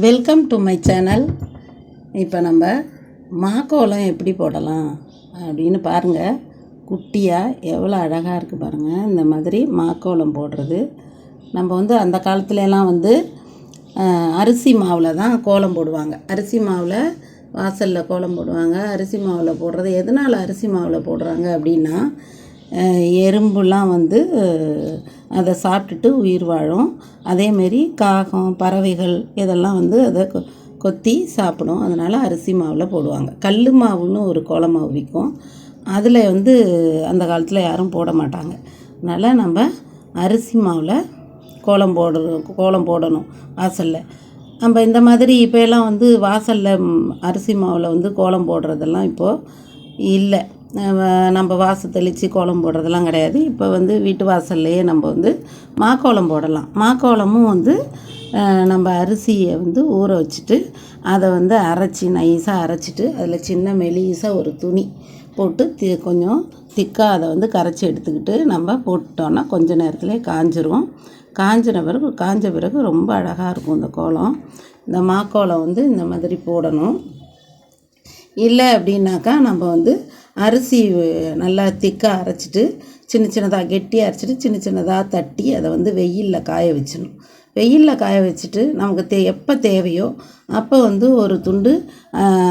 Welcome to my channel இப்போ நம்ம மாக்கோலம் எப்படி போடலாம் அப்படின்னு பாருங்கள் குட்டியாக எவ்வளோ அழகாக இருக்குது பாருங்கள் இந்த மாதிரி மாக்கோலம் போடுறது. நம்ம வந்து அந்த காலத்துலலாம் வந்து அரிசி மாவில் தான் கோலம் போடுவாங்க. அரிசி மாவில் வாசலில் கோலம் போடுவாங்க. அரிசி மாவில் போடுறது. எதனால் அரிசி மாவில் போடுறாங்க அப்படின்னா எறும்புலாம் வந்து அதை சாப்பிட்டுட்டு உயிர் வாழும். அதேமாரி காகம் பறவைகள் இதெல்லாம் வந்து அதை கொ- கொத்தி சாப்பிடும். அதனால் அரிசி மாவில் போடுவாங்க. கல் மாவுன்னு ஒரு கோல மாவு விற்கும் அதில் வந்து அந்த காலத்தில் யாரும் போட மாட்டாங்க. அதனால் நம்ம அரிசி மாவில் கோலம் போடுறோம் கோலம் போடணும் வாசலில். நம்ம இந்த மாதிரி இப்போ எல்லாம் வந்து வாசலில் அரிசி மாவில் வந்து கோலம் போடுறதெல்லாம் இப்போது இல்லை. நம்ம- வாசு தெளித்து கோலம் போடுறதெல்லாம் கிடையாது. இப்போ வந்து வீட்டு வாசல்லையே நம்ம வந்து மாக்கோலம் போடலாம். மாக்கோலமும் வந்து நம்ம அரிசியை வந்து ஊற வச்சுட்டு அதை வந்து அரைச்சி நைஸாக அரைச்சிட்டு அதில் சின்ன மெலிசாக ஒரு துணி போட்டு தி கொஞ்சம் திக்காக அதை வந்து கரைச்சி எடுத்துக்கிட்டு நம்ம போட்டோன்னா கொஞ்ச நேரத்துலேயே காஞ்சிரும். காஞ்சின பிறகு காஞ்ச பிறகு ரொம்ப அழகாக இருக்கும் இந்த கோலம். இந்த மாக்கோலம் வந்து இந்த மாதிரி போடணும். இல்லை அப்படின்னாக்கா நம்ம வந்து அரிசி நல்லா திக்காக அரைச்சிட்டு சின்ன சின்னதாக கெட்டியாக அரைச்சிட்டு சின்ன சின்னதாக தட்டி அதை வந்து வெயிலில் காய வச்சிடணும். வெயிலில் காய வச்சுட்டு நமக்கு தே எப்போ தேவையோ அப்போ வந்து ஒரு துண்டு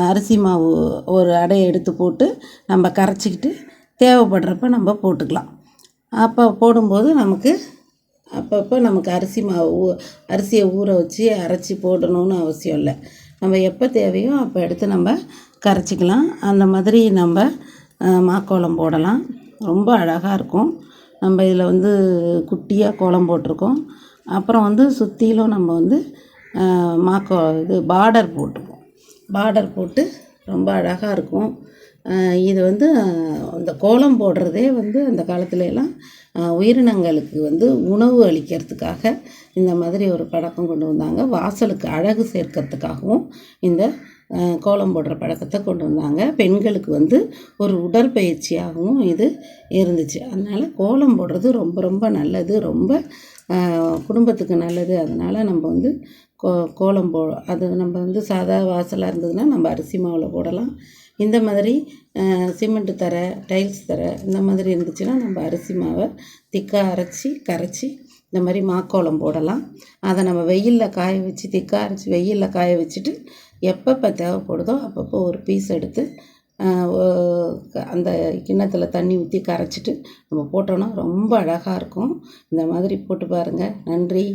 அரிசி மாவு ஒரு அடையை எடுத்து போட்டு நம்ம கரைச்சிக்கிட்டு தேவைப்படுறப்ப நம்ம போட்டுக்கலாம். அப்போ போடும்போது நமக்கு அப்பப்போ நமக்கு அரிசி மாவு ஊ- அரிசியை ஊற வச்சு அரைச்சி போடணும்னு அவசியம் இல்லை. நம்ம எப்போ தேவையோ அப்போ எடுத்து நம்ம கரைச்சிக்கலாம். அந்த மாதிரி நம்ம அஹ், மாக்கோலம் போடலாம். ரொம்ப அழகாக இருக்கும். நம்ம இதில் வந்து குட்டியாக கோலம் போட்டிருக்கோம். அப்புறம் வந்து சுற்றிலும் நம்ம வந்து மாக்கோ இது பார்டர் போட்டிருக்கோம். பார்டர் போட்டு ரொம்ப அழகாக இருக்கும். இது வந்து அந்த கோலம் போடுறதே வந்து அந்த காலத்துல எல்லாம் உயிரினங்களுக்கு வந்து உணவு அளிக்கிறதுக்காக இந்த மாதிரி ஒரு பழக்கம் கொண்டு வந்தாங்க. வாசலுக்கு அழகு சேர்க்கறதுக்காகவும் இந்த கோலம் போடுற பழக்கத்தை கொண்டு வந்தாங்க. பெண்களுக்கு வந்து ஒரு உடற்பயிற்சியாகவும் இது இருந்துச்சு. அதனால் கோலம் போடுறது ரொம்ப ரொம்ப நல்லது. ரொம்ப குடும்பத்துக்கு நல்லது. அதனால் நம்ம வந்து கோ கோலம் போ அது நம்ம வந்து சாதா வாசலாக இருந்ததுன்னா நம்ம அரிசி மாவில் போடலாம். இந்த மாதிரி சிமெண்ட்டு தரை டைல்ஸ் தரை இந்த மாதிரி இருந்துச்சுன்னா நம்ம அரிசி மாவை திக்காக அரைச்சி கரைச்சி இந்த மாதிரி மாக்கோலம் போடலாம். அதை நம்ம வெயிலில் காய வச்சு திக்காக அரைச்சி வெயிலில் காய வச்சுட்டு எப்பப்போ தேவைப்படுதோ அப்பப்போ ஒரு பீஸ் எடுத்து அந்த கிண்ணத்தில் தண்ணி ஊற்றி கரைச்சிட்டு நம்ம போட்டோன்னா ரொம்ப அழகாக இருக்கும். இந்த மாதிரி போட்டு பாருங்கள் நன்றி.